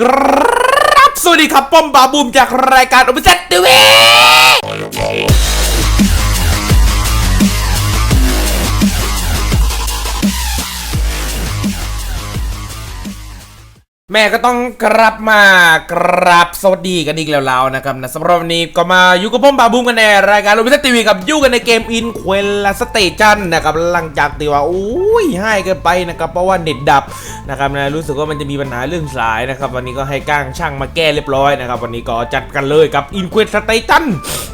ครับสวัสดีครับป้อมบาบูมจากรายการโอเปเซตทีวี แม่ก็ต้องกลับมากราบสวัสดีกันอีกแล้วๆนะครับนะสำหรับวันนี้ก็มาอยู่กับผมบาบูมกันในรายการโอเปเซตทีวีกับยู่กันในเกมอินเควนลสเตชันนะครับหลังจากที่ว่าอุ้ยให้กินไปนะครับเพราะว่าเน็ตดับนะครับนะรู้สึกว่ามันจะมีปัญหาเรื่องสายนะครับวันนี้ก็ให้ก้างช่างมาแก้เรียบร้อยนะครับวันนี้ก็จัดกันเลยกับอินเควนสเตชัน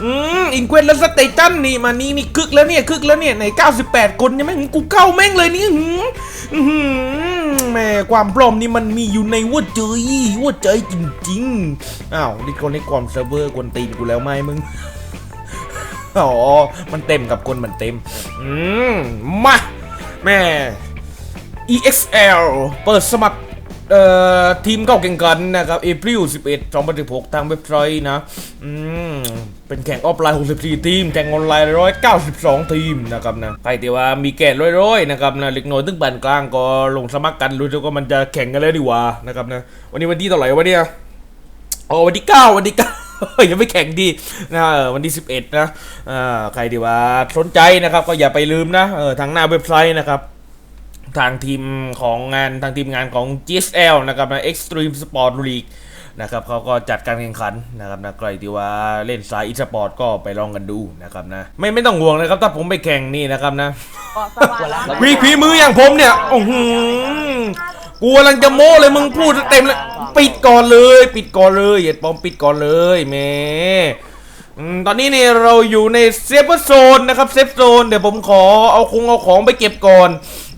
อืมอินเควสสเตชันนี่มานี่นี่คึกแล้วเนี่ยคึกแล้วเนี่ยใน 98 คนยังไม่งกูเข้าแม่งเลยนี่หืม แม่ความพร้อมนี่มันมีอยู่ในหัวใจหัวใจจริงๆ อ้าวนี่คนในกอนเซิร์ฟเวอร์กวนตีนกูแล้วไหมมึง อ๋อ มันเต็มกับคนมันเต็ม อืม มา แม่ EXL เปิดสมัคร เอ่อทีมเข้าแข่งขันนะครับ April 11 2016 ทางเว็บไซต์นะ อืม เป็นแข่งออฟไลน์ 64 ทีม แข่งออนไลน์ 192 ทีมนะครับนะใครที่ว่ามีแก่ร้อยๆนะครับนะเล็กน้อยตึ้งปานกลางก็ลงสมัครกันรู้สึกว่ามันจะแข่งกันเลยดีกว่านะครับนะ วันนี้วันที่เท่าไหร่วะเนี่ยอ๋อวันที่ 9 วันที่ 9ยังไม่แข่งดีนะวันที่ 11 นะอ่าใครที่ว่าสนใจนะครับ ก็อย่าไปลืมนะเออทางหน้าเว็บไซต์นะครับ ทางทีมของงานทางทีมงานของ GSL นะครับนะ Extreme Sport League นะครับเขาก็จัดการแข่งขันนะครับนะใครที่ว่าเล่นสายอีสปอร์ตก็ไปลองกันดูนะครับนะไม่ไม่ต้องห่วงนะครับ ถ้าผมไปแข่งนี่นะครับนะพีพีมืออย่างผมเนี่ยโอ้โหกูกำลังจะโม้เลยมึงพูดเต็มเลยปิดก่อนเลย ปิดก่อนเลยเหยียดปอมปิดก่อนเลยแหม่อืม ตอนนี้เนี่ยเราอยู่ในเซฟโซนนะครับเซฟโซนเดี๋ยวผมขอเอาคงเอาของไปเก็บก่อน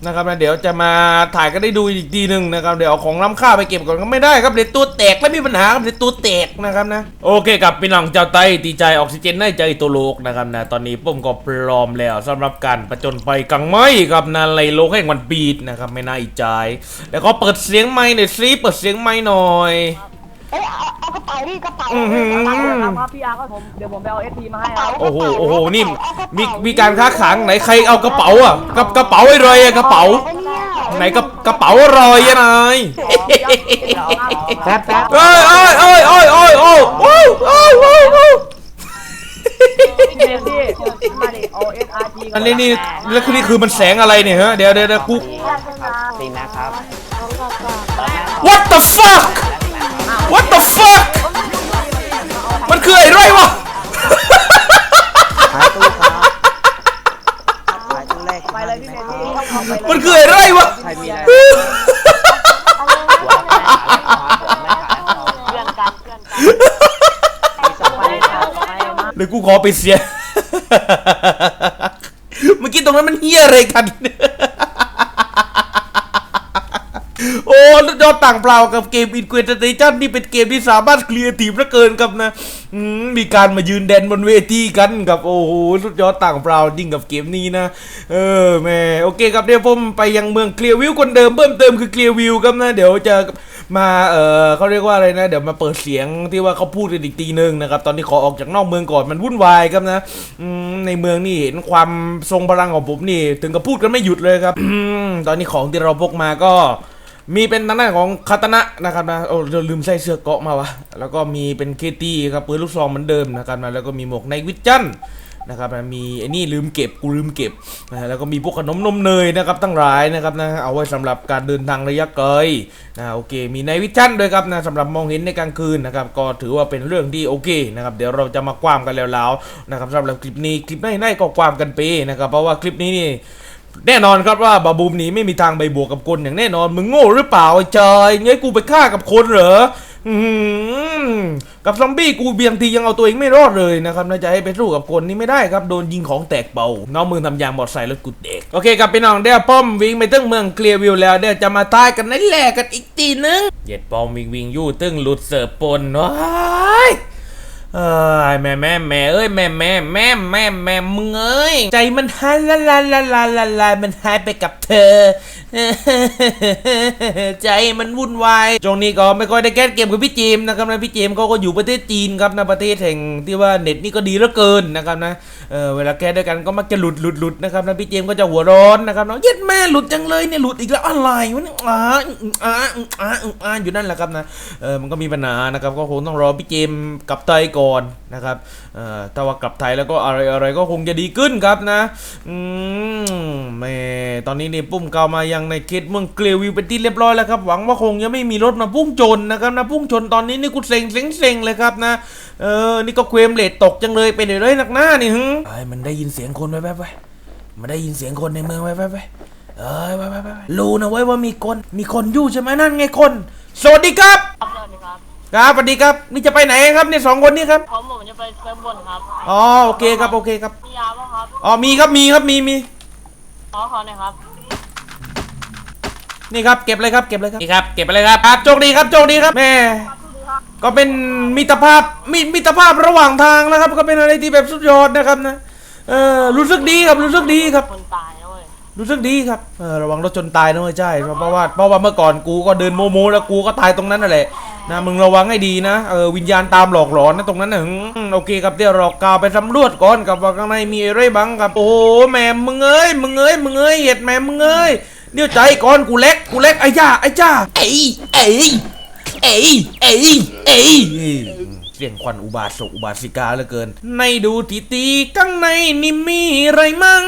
นะครับนะเดี๋ยวจะมาถ่ายกันได้ดูอีกทีหนึ่งนะครับเดี๋ยวเอาของล้ำค่าไปเก็บก่อนก็ไม่ได้ครับเดี๋ยวตัวแตกไม่มีปัญหาครับเดี๋ยวตัวแตกนะครับนะโอเคครับพี่น้องเจ้าไต้ตีใจออกซิเจนในใจตัวโลกนะครับนะตอนนี้ผมก็พร้อมแล้วสำหรับการประจนไปกังไม้ครับนะในโลกแห่งวันปีดนะครับไม่น่าอิจฉาแล้วก็เปิดเสียงไม้หน่อยสิเปิดเสียงไม้หน่อย เอ้ยเอาเอากระเป๋าดิกระเป๋าอื้อหือกระเป๋าครับครับพี่อาร์ก็ผมเดี๋ยวผมไปเอาเอสพีมาให้ครับโอ้โหโอ้โหนี่มีมีการค้าขายไหนใครเอากระเป๋าอะกระกระเป๋าอะไรอะกระเป๋าไอ้เนี่ยไหนกระกระเป๋าอะไรอะนายแป๊บแป๊บเอ้ยเอ้ยเอ้ยเอ้ยเอ้ยเอ้ยโอ้ยโอ้ยโอ้ยโอ้ยพี่เมซี่มาดิเอาเอสอาร์ทีอันนี้นี่แล้วคือนี่คือมันแสงอะไรเนี่ยฮะเดี๋ยวเดี๋ยวเดี๋ยวกู ตีนะครับ What the fuck What the fuck มันคืออะไรวะ ขายตู้ครับขายตู้แรกไปเลยพี่เมซี่เอาไปเลยมันคืออะไรวะ ใครมีอะไรเพื่อนกันเพื่อนกันมีสองไปใบครับไปมาเดี๋ยวกูขอไปเสีย เมื่อกี้ตรงนั้นมันเฮียอะไรกัน โอ้ยอดต่างเปล่ากับเกม Inquisition นี่เป็นเกมที่สามารถเคลียร์ทีมเหลือเกินครับนะมีการมายืนแดนบนเวทีกันกับโอ้โหสุดยอดต่างเปล่าจริงกับเกมนี้นะ เออแม่โอเคครับเดี๋ยวผมไปยังเมืองเคลียร์วิวคนเดิมเพิ่มเติมคือเคลียร์วิวครับนะเดี๋ยวจะมาเออเขาเรียกว่าอะไรนะ เดี๋ยวมาเปิดเสียงที่ว่าเขาพูดกันอีกทีนึงนะครับตอนนี้ขอออกจากนอกเมืองก่อนมันวุ่นวายครับนะในเมืองนี่เห็นความทรงพลังของผมนี่ ถึงกับพูดกันไม่หยุดเลยครับตอนนี้ของที่เราพกมาก็ มีเป็นทางด้านของคาตนะนะครับนะโอ้เราลืมใส่เสื้อเกาะมาวะแล้วก็มีเป็นเคตี้ครับปืนลูกซองเหมือนเดิมนะครับนะแล้วก็มีหมวกไนวิจันนะครับนะมีไอ้นี่ลืมเก็บกูลืมเก็บนะแล้วก็มีพวกขนมนมเนยนะครับตั้งหลายนะครับนะเอาไว้สำหรับการเดินทางระยะไกลนะโอเค มีไนวิจันด้วยครับนะสำหรับมองเห็นในกลางคืนนะครับก็ถือว่าเป็นเรื่องที่โอเคนะครับเดี๋ยวเราจะมาความกันแล้วๆนะครับสำหรับคลิปนี้คลิปไหนๆก็ความกันไปนะครับเพราะว่าคลิปนี้นี่ แน่นอนครับว่าบาบูมนี้ไม่มีทางไปบวกกับคนอย่างแน่นอนมึงโง่หรือเปล่าไอ้จอยเงี้ยกูไปฆ่ากับคนเหรอกับซอมบี้กูเบียงทียังเอาตัวเองไม่รอดเลยนะครับน่าจะให้ไปสู้กับคนนี่ไม่ได้ครับโดนยิงของแตกเบาน้องมึงทำยางบอดใส่รถกูเด็กโอเคครับพี่น้องเดี๋ยวป้อมวิ่งไปตึ้งเมืองเคลียร์วิวแล้วเดี๋ยวจะมาตายกันในแหลกกันอีกทีนึงเหยียดป้อมวิ่งวิ่งยู่ตึ้งหลุดเสิร์ฟปนว้าย เอ้ยแม่แม่แม่เอ้ยแม่แม่แม่แม่แม่มึงเอ้ยใจมันหายละละละละละละมันหายไปกับเธอ ใจมันวุ่นวายช่วงนี้ก็ไม่ค่อยได้แก้เกมกับพี่เจมส์นะครับนะพี่เจมส์เขาก็อยู่ประเทศจีนครับนะประเทศแห่งที่ว่าเน็ตนี่ก็ดีเหลือเกินนะครับนะเออเวลาแก้ด้วยกันก็มักจะหลุดหลุดหลุดนะครับนะพี่เจมส์ก็จะหัวร้อนนะครับเนาะเย็ดแม่หลุดจังเลยเนี่ยหลุดอีกแล้วอะไรวะเนี่ยอ่าอืมอ่าอืมอ่าอืมอ่าอยู่นั่นแหละครับนะเออมันก็มีปัญหานะครับก็คงต้องรอพี่เจมส์กลับไทยก่อนนะครับเออถ้าว่ากลับไทยแล้วก็อะไรอะไรก็คงจะดีขึ้นครับนะอืมแม่ตอนนี้นี่ปุ้มเกามายังในเขตเมืองเกลียววิวเป็นที่เรียบร้อยแล้วครับ หวังว่าคงจะไม่มีรถมาพุ่งชนนะครับนะพุ่งชนตอนนี้นี่กูเซ็งเซ็งเซ็งเลยครับนะเออนี่ก็เควมเลทตกจังเลยเป็นเลยนักหน้านี่หึไอ้มันได้ยินเสียงคนไว้แป๊บไว้มันได้ยินเสียงคนในเมืองไว้แป๊บไว้เอ้ยไว้ไว้ไว้ไว้รู้นะไว้ว่ามีคนมีคนอยู่ใช่ไหมนั่นไงคน สวัสดีครับ ครับสวัสดีครับครับสวัสดีครับนี่จะไปไหนครับเนี่ยสองคนนี่ครับผมผมจะไปเซิร์ฟบนครับอ๋อโอเคครับโอเคครับมียาป่ะครับอ๋อมีครับมีครับมีมีขอขอหน่อยครับนี่ครับเก็บเลยครับเก็บเลยครับนี่ครับเก็บไปเลยครับครับโชคดีครับโชคดีครับแม่ก็เป็นมิตรภาพมิมิตรภาพระหว่างทางนะครับ ก็เป็นอะไรที่แบบสุดยอดนะครับนะเออรู้สึกดีครับรู้สึกดีครับคนตายนะเว้ย รู้สึกดีครับเออระวังรถชนตายนะเว้ยใช่เพราะว่าเพราะว่าเมื่อก่อนกูก็เดินโมโมแล้วกูก็ตายตรงนั้นนั่นแหละนะมึงระวังให้ดีนะเออวิญญาณตามหลอกหลอนนะตรงนั้นนะโอเคครับเดี๋ยวเรากาวไปสำรวจก่อนกับว่าข้างในมีอะไรบ้างครับโอ้โหแม่มึงเอ้ยมึงเอ้ยมึงเอ้ยเหยียดแม่มึงเอ้ยเดี๋ยวใจก่อนกูเล็กกูเล็กไอ้จ้าไอ้จ้าเอ้ยเอ้ยเอ้ยเอ้ยเอ้ยเสียงควันอุบาสกอุบาสิกาเหลือเกิน ในดูตีตีๆข้างในนี่มีอะไรมั่ง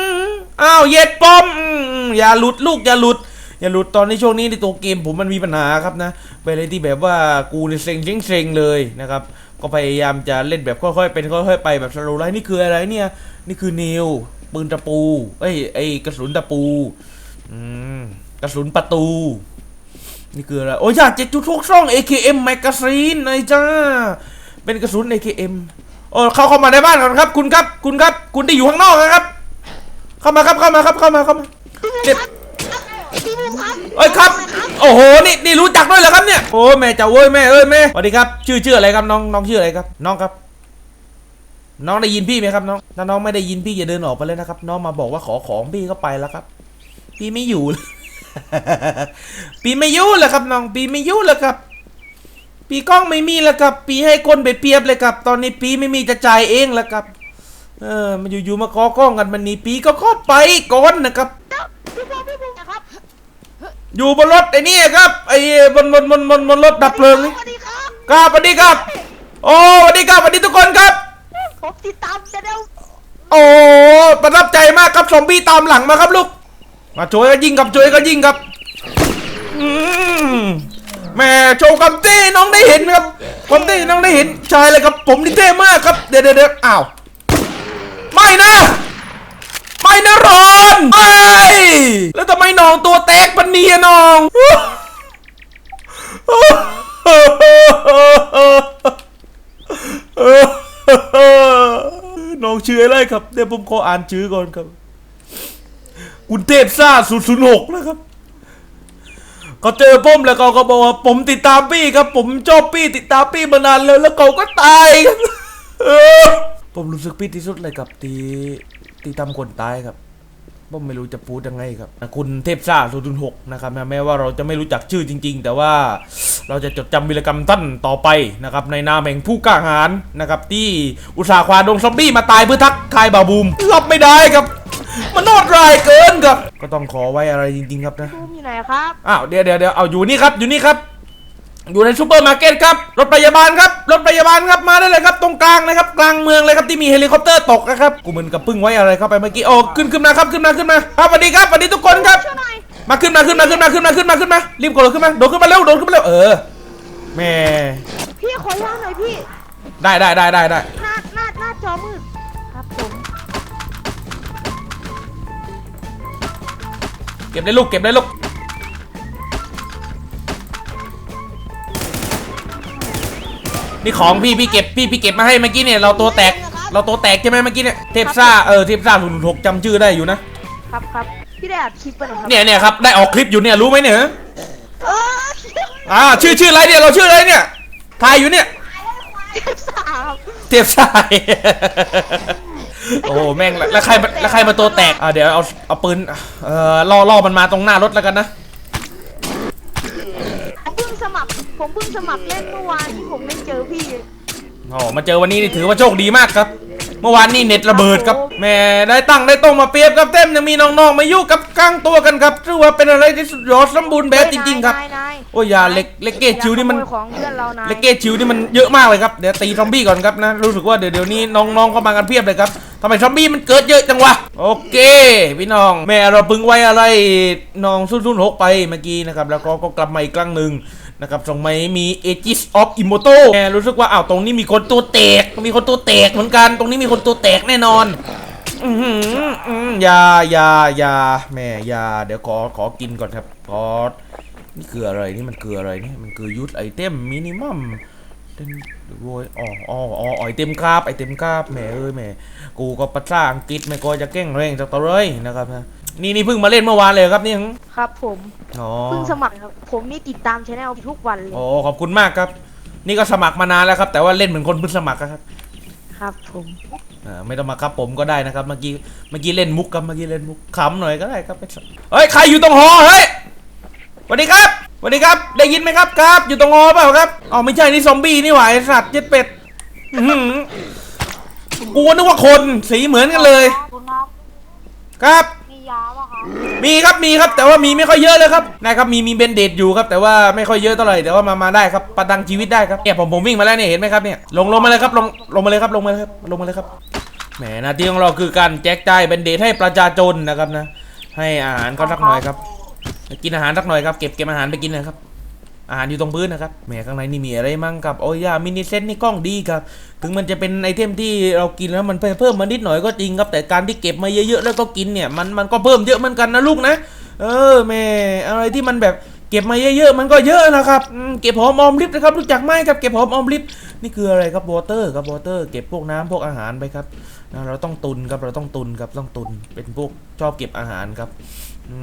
อ้าวเย็ดปอมอืมอย่าหลุดลูกอย่าหลุด อย่าหลุดตอนนี้ช่วงนี้ในตัวเกมผมมันมีปัญหาครับนะไปเลยที่แบบว่ากูเนี่ยเซ็งเซ็งเลยนะครับก็พยายามจะเล่นแบบค่อยๆเป็นค่อยๆไปแบบสโลว์ไลท์นี่คืออะไรเนี่ย นี่คือนิวปืนตะปูเอ้ยไอกระสุนตะปูอืมกระสุนประตู นี่คืออะไรโอ้ยาเจ็ดจุดทุกช่อง AKM Magazine นายจ้าเป็นกระสุน AKM โอ้เข้าเข้ามาในบ้านก่อนครับ คุณครับคุณครับ คุณที่อยู่ข้างนอกนะครับ เข้ามาครับเข้ามาครับเข้ามาเข้ามาเจ็บพี่บูมครับเอ้ยครับ โอ้โหนี่นี่รู้จักด้วยเหรอครับเนี่ยโอ้ยแม่เจ้าเว้ยแม่เอ้ยแม่สวัสดีครับ ชื่อชื่ออะไรครับน้องน้องชื่ออะไรครับ น้องครับ น้องได้ยินพี่ไหมครับน้องถ้าน้องไม่ได้ยินพี่อย่าเดินออกไปเลยนะครับ น้องมาบอกว่าขอของพี่ก็ไปแล้วครับ พี่ไม่อยู่พี่ไม่อยู่แล้วครับน้องพี่ไม่อยู่แล้วครับ ปีกล้องไม่มีแล้วครับ ปีให้คนไปเปรียบเลยครับ ตอนนี้ปีไม่มีจะจ่ายเองแล้วครับ เออ มันอยู่ๆมาขอกล้องกันมันนี่ปีก็ขอไปก่อนนะครับพี่บูมพี่บูมนะครับอยู่บนรถไอ้นี่ครับไอ้บนบนบนบนบนรถดับเพลิงนี่สวัสดีครับครับสวัสดีครับ โอ้สวัสดีครับสวัสดีทุกคนครับผมติดตามจะได้โอ้ประทับใจมากครับซอมบี้ตามหลังมาครับลูกมาช่วยก็ยิงครับช่วยก็ยิงครับอืมแม่โชว์ความเต้น้องได้เห็นครับความเต้น้องได้เห็นชายเลยครับ ผมนี่เท่มากครับเดี๋ยวเดี๋ยวเดี๋ยวอ้าวไม่นะ ไม่นะรอ นไม่แล้วทำไมน้องตัวแตกปันเนียน้องน้องชื่ออะไรครับเดี๋ยวผมขออ่านชื่อก่อนครับคุณเทพซ่า006นะครับเขาเจอผมแล้วเขาก็บอกว่าผมติดตามพี่ครับ ผมชอบพี่ติดตามพี่มานานเลยแล้วเขาก็ตายครับผมรู้สึกพี่ที่สุดเลยครับที่ที่ทำคนตายครับ ผมไม่รู้จะพูดยังไงครับ คุณเทพซ่า006นะครับนะแม้ว่าเราจะไม่รู้จักชื่อจริง ๆ แต่ว่าเราจะจดจำวีรกรรมท่านต่อไปนะครับในนามแห่งผู้กล้าหาญนะครับที่อุตสาห์ควาดงซอมบี้มาตายเพื่อทักทายบาบูมรับไม่ได้ครับ มันโนดร้ายเกินครับ ก็ต้องขอไว้อะไรจริง ๆ ครับนะบูมอยู่ไหนครับ อ้าวเดี๋ยวเดี๋ยวเดี๋ยวเอาอยู่นี่ครับอยู่นี่ครับ อยู่ในซูเปอร์มาร์เก็ตครับ รถพยาบาลครับ รถพยาบาลครับ มาได้เลยครับ ตรงกลางนะครับ กลางเมืองเลยครับที่มีเฮลิคอปเตอร์ตกนะครับ กูเหมือนกับพึ่งไว้อะไรเข้าไปเมื่อกี้ โอ้ ขึ้นขึ้นมาครับ ขึ้นมาขึ้นมาครับสวัสดีครับสวัสดีทุกคนครับช่วยหน่อยมาขึ้นมาขึ้นมาขึ้นมาขึ้นมาขึ้นมาขึ้นมา รีบกดรถขึ้นมา โดดขึ้นมาเร็ว โดดขึ้นมาเร็ว เออ แม่ พี่ขอยาหน่อยพี่ ได้ได้ได้ได้ได้หน้าหน้าหน้าจอมืด ครับผมเก็บได้ลูก เก็บได้ลูก นี่ของพี่พี่เก็บพี่พี่เก็บมาให้เมื่อกี้เนี่ยเราตัวแตกเราตัวแตกใช่ไหมเมื่อกี้เนี่ยเทพซ่าเออเทพซ่าศูนย์หกจำชื่อได้อยู่นะครับครับพี่ได้อัดคลิปไปหน่อยครับเนี่ยเนี่ยครับได้ออกคลิปอยู่เนี่ยรู้ไหมเนี่ยเอออ่าชื่อชื่ออะไรเนี่ยเราชื่ออะไรเนี่ยถ่ายอยู่เนี่ยเทพสามเทียบชายโอ้โหแม่งแล้วแล้วใครมาแล้วใครมาตัวแตกอะเดี๋ยวเอาเอาปืนเอ่อล่อล่อมันมาตรงหน้ารถแล้วกันนะ ผมเพิ่งสมัคร ผมเพิ่งสมัครเล่นเมื่อวานที่ผมไม่เจอพี่โอ้มาเจอวันนี้นี่ถือว่าโชคดีมากครับ เมื่อวานนี่เน็ตระเบิดครับแหม่ได้ตั้งได้ต้งมาเปรียบกับเต็มยังมีน้องๆมายุ่กับกลางตัวกันครับถือว่าเป็นอะไรที่สุดยอดสมบูรณ์แบบจริงๆครับ นายนายโอ้ยอยาเล็กเล็กเกตชิวนี่มัน อย่าขโยของเพื่อนเรานายเลกเกตชิวนี่มันเยอะมากเลยครับเดี๋ยวตีซอมบี้ก่อนครับนะรู้สึกว่าเดี๋ยวเดี๋ยวนี้น้องๆเข้ามากันเพียบเลยครับทำไมซอมบี้มันเกิดเยอะจังวะโอเค พี่น้องแม่เราพึงไว้อะไรน้องซุนซุนหกไปเมื่อกี้นะครับแล้วก็ก็กลับมาอีกครั้งหนึ่ง นะครับส่งมามี a g i s of Immoto แม่รู้สึกว่าอ้าวตรงนี้มีคนตัวแตกมีคนตัวแตกเหมือนกัน ตรงนี้มีคนตัวแตกแน่นอนยายายาแม่ยา เดี๋ยวขอขอกินก่อนครับขอนี่คืออะไรนี่มันคืออะไรนี่มันคือยูทไอเทมมินิมัมเต้นโวยอ๋ออ๋ออ๋อไอเทมคราบไอเทมคราบแหมเอ้ยแหมกูก็ภาษาอังกฤษไม่ก็จะเก่งเร่งจากตัวเลยนะครับนะ นี่นี่เพิ่งมาเล่นเมื่อวานเลยครับนี่หึครับผมอ๋อเพิ่งสมัครครับ ผมนี่ติดตามช anel ทุกวันเลยโอ้ขอบคุณมากครับ นี่ก็สมัครมานานแล้วครับ แต่ว่าเล่นเหมือนคนเพิ่งสมัครอะครับครับ ผมอ่าไม่ต้องมาครับผมก็ได้นะครับ เมื่อกี้เมื่อกี้เล่นมุกครับเมื่อกี้เล่นมุกขำหน่อยก็ได้ครับเฮ้ยใครอยู่ตรงหอเฮ้ยสวัสดีครับสวัสดีครับ ได้ยินไหมครับครับ อยู่ตรงหอเปล่าครับอ๋อไม่ใช่นี่ซอมบี้นี่หว่าไอสัตว์เจ็ดเป็ดอื้อหือกูนึกว่าคนสีเหมือนกันเลย คุณครับครับมี ยาป่ะคะมีครับมีครับแต่ว่ามีไม่ค่อยเยอะเลยครับนะครับมีมีเบนเดดอยู่ครับแต่ว่าไม่ค่อยเยอะเท่าไหร่แต่ว่ามามาได้ครับประดังชีวิตได้ครับเนี่ยผมผมวิ่งมาแล้วเนี่ยเห็นไหมครับเนี่ยลงลงมาเลยครับลงลงมาเลยครับลงมาเลยครับลงมาเลยครับแหมหน้าที่ของเราคือการแจกจ่ายเบนเดตให้ประชาชนนะครับนะ ให้อาหารเขาสักหน่อยครับกินอาหารสักหน่อยครับเก็บเก็บอาหารไปกินนะครับ อาหารอยู่ตรงพื้นนะครับแหมข้างในนี่มีอะไรมั่งครับโอ้ยยามินิเซตนี่กล้องดีครับ ถึงมันจะเป็นไอเทมที่เรากินแล้วมันเพิ่มมานิดหน่อยก็จริงครับแต่การที่เก็บมาเยอะๆแล้วก็กินเนี่ยมันมันก็เพิ่มเยอะเหมือนกันนะลูกนะ เออแม่อะไรที่มันแบบเก็บมาเยอะๆมันก็เยอะนะครับเก็บหอมออมริบนะครับรู้จักไหมครับเก็บหอมออมริบนี่คืออะไรครับวอเตอร์ครับวอเตอร์เก็บพวกน้ำพวกอาหารไปครับเราต้องตุนครับเราต้องตุนครับต้องตุนเป็นพวกชอบเก็บอาหารครับ อื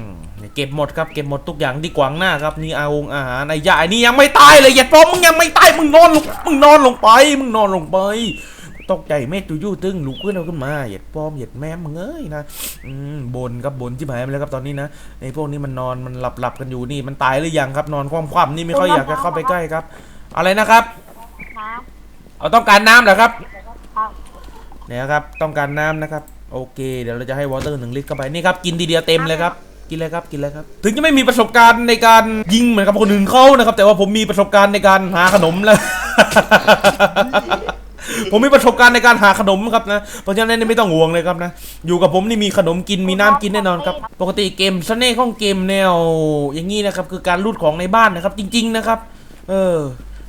มเนี่ยเก็บหมดครับเก็บหมดทุกอย่างที่ขวางหน้าครับนี่เอาอาหารไอ้ยาไอ้นี่ยังไม่ตายเลยอย่าปลอมมึงยังไม่ตายมึงนอนลงมึงนอนลงไป มึงนอนลงไปตกใจเม็ดจู่ๆตึงลุกขึ้นเอาขึ้นมาเหยียดปลอมเหยียดแม่มึงเอ้ยนะอืมบนครับบนที่หายไปแล้วครับตอนนี้นะไอ้พวกนี้มันนอนมันหลับหลับกันอยู่นี่มันตายหรือยังครับ นอนคว่ำๆนี่ไม่ค่อยอยากจะเข้าไปใกล้ครับ อะไรนะครับน้เอาต้องการน้ำเหรอครับำครับเนี่ยครับต้องการน้ำนะครับ โอเค เดี๋ยวเราจะให้วอเตอร์หนึ่งลิตรเข้าไปนี่ครับกินทีเดียวเต็มเลยครับกินเลยครับกินเลยครับถึงจะไม่มีประสบการณ์ในการยิงเหมือนกับคนอื่นเขานะครับ แต่ว่าผมมีประสบการณ์ในการหาขนมแล้วผมมีประสบการณ์ในการหาขนมครับนะ เพราะฉะนั้นไม่ต้องห่วงเลยครับนะ อยู่กับผมนี่มีขนมกินมีน้ำกินแน่นอนครับ ปกติเกมเสน่ห์ของเกมแนว อย่างนี้นะครับ คือการลูดของในบ้านนะครับ จริง ๆ นะครับ เออ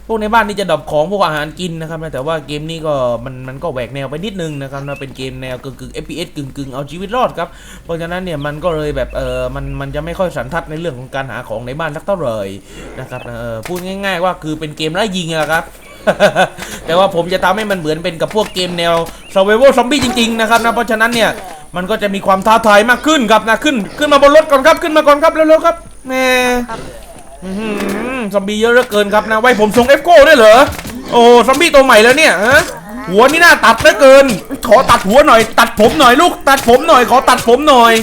พวกในบ้านนี่จะดรอปของพวกอาหารกินนะครับนะแต่ว่าเกมนี้ก็มันมันก็แหวกแนวไปนิดนึงนะครับนะเป็นเกมแนวกึ่งกึ่ง FPS กึ่งกึ่งเอาชีวิตรอดครับเพราะฉะนั้นเนี่ยมันก็เลยแบบเออมันมันจะไม่ค่อยสันทัดในเรื่องของการหาของในบ้านสักเท่าไหร่นะครับนะเออพูดง่าย ๆ ว่าคือเป็นเกมไล่ยิงอะครับแต่ว่าผมจะทำให้มันเหมือนเป็นกับพวกเกมแนว survival zombie จริง ๆ นะครับนะเพราะฉะนั้นเนี่ยมันก็จะมีความท้าทายมากขึ้นครับนะขึ้น ขึ้นมาบนรถก่อนครับขึ้นมาก่อนครับเร็วๆครับแหม่ ซอมบี้เยอะเหลือเกินครับนะ ไว้ผมส่งเอฟโก้ด้วยเหรอ โอ้ ซอมบี้ตัวใหม่แล้วเนี่ยฮะหัวนี่น่าตัดเหลือเกิน ขอตัดหัวหน่อย ตัดผมหน่อยลูก ตัดผมหน่อย ขอตัดผมหน่อย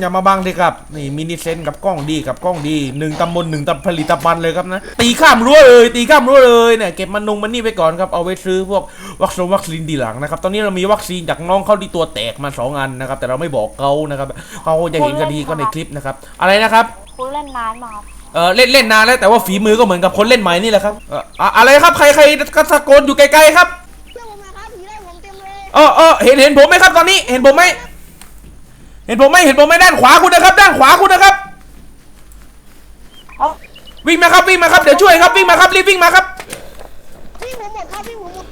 อย่ามาบังดิครับ นี่มินิเซนกับกล้องดีกับกล้องดีหนึ่งตำบลหนึ่งตำผลิตภัณฑ์เลยครับนะ ตีข้ามรั้วเลยตีข้ามรั้วเลยเนี่ยเก็บมันนงมันนี่ไปก่อนครับเอาไว้ซื้อพวกวัคซีนวัคซีนดีหลังนะครับ ตอนนี้เรามีวัคซีนจากน้องเข้าที่ตัวแตกมาสองอันนะครับ แต่เราไม่บอกเขานะครับเขาจะเห็นกันทีก็ในคลิปนะครับ อะไรนะครับคุณเล่นนานมาครับ เออเล่นเล่นนานแล้วแต่ว่าฝีมือก็เหมือนกับคนเล่นใหม่นี่แหละครับเอ่ออะอะไรครับใครใครกระตะโกนอยู่ไกลๆครับเรื่องผมนะครับผีไล่ผมเต็มเลยเออเออเห็นเห็นผมไหมครับตอนนี้เห็นผมไหมเห็นผมไหมเห็นผมไหมด้านขวาคุณนะครับ ด้านขวาคุณนะครับวิ่งมาครับวิ่งมาครับเดี๋ยวช่วยครับวิ่งมาครับรีบวิ่งมาครับพี่ผมหมดครับพี่ผมหมด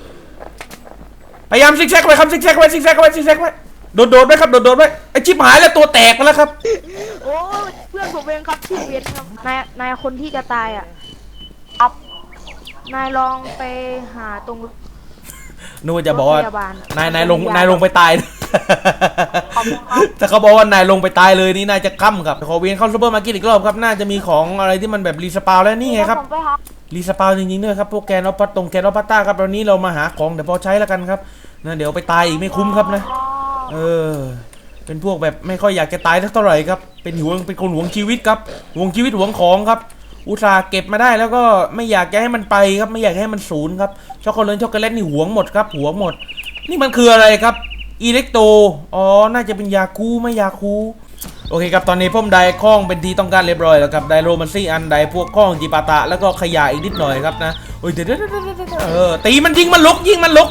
พยายามซิกแซกไว้ครับซิกแซกไว้ซิกแซกไว้ซิกแซกไว้โดดโดดไว้ครับโดดโดดไว้ไอชิบหายแล้วตัวแตกไปแล้วครับ โอ้เพื่ อนผมเองครับชื่อเบนครับนายนายคนที่จะตายอะครับนายลองไปหาตรง นึกว่าจะบอกว่าโรงพยาบาลนายนายลงนายลงไปตาย ขอบคุณครับ ถ้าเขาบอกว่านายลงไปตายเลยนี่น่าจะค่ำครับขอเวียนเข้าซูเปอร์มาร์เก็ตอีกรอบครับ น่าจะมีของอะไรที่มันแบบรีสปาวแล้วนี่ไงครับ ผมไปครับรีสปาวจริงๆด้วยครับพวกแกนอปัตตงแกนอปัตต้าครับตอนนี้เรามาหาของเดี๋ยวพอใช้แล้วกันครับนะเดี๋ยวไปตายอีกไม่คุ้มครับนะ เออ เป็นพวกแบบไม่ค่อยอยากจะตายสักเท่าไหร่ครับ เป็นห่วงเป็นคนห่วงชีวิตครับห่วงชีวิตห่วงของครับ อุตส่าห์เก็บมาได้แล้วก็ไม่อยากจะให้มันไปครับ ไม่อยากให้มันสูญครับ ช็อกโกแลตช็อกโกแลตนี่ห่วงหมดครับห่วงหมด นี่มันคืออะไรครับ อิเล็กโต อ๋อ น่าจะเป็นยาคูไม่ยาคูโอเคครับ ตอนนี้ผมได้ข้องเป็นที่ต้องการเรียบร้อยแล้วครับ ได้โรมันซี่อันได้พวกข้องจิปาตะแล้วก็ขยะอีกนิดหน่อยครับนะ โอ้ยเดี๋ยวเดี๋ยวเออตีมันยิงมันลุกยิงมันลุก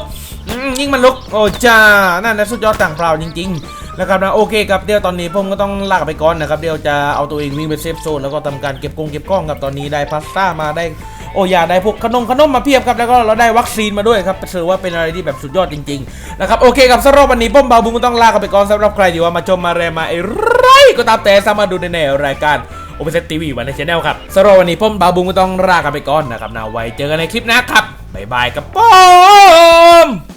ยิงมันลุก โอ้จ้า นั่นนะสุดยอดต่างเปล่าจริง ๆ นะครับนะโอเคครับเดี๋ยวตอนนี้ผมก็ต้องลากไปก่อนนะครับเดี๋ยวจะเอาตัวเองวิ่งไปเซฟโซนแล้วก็ทำการเก็บกงเก็บกล้องครับตอนนี้ได้พาสต้ามาได้โอ้ยาได้พวกขนมขนมมาเพียบครับแล้วก็เราได้วัคซีนมาด้วยครับถือว่าเป็นอะไรที่แบบสุดยอดจริงๆนะครับโอเคครับสำหรับวันนี้ผมบาบุ้งก็ต้องลากันไปก่อนสำหรับใครที่ว่ามาชมมาแรมาไอ้ไรก็ตามแต่สามารถดูในแนวรายการโอเปเซตทีวีวันในชแนลครับสำหรับวันนี้ผมบาบุ้งก็ต้องลากันไปก่อนนะครับนาไว้เจอกันในคลิปหน้าครับบ๊ายบายครับผม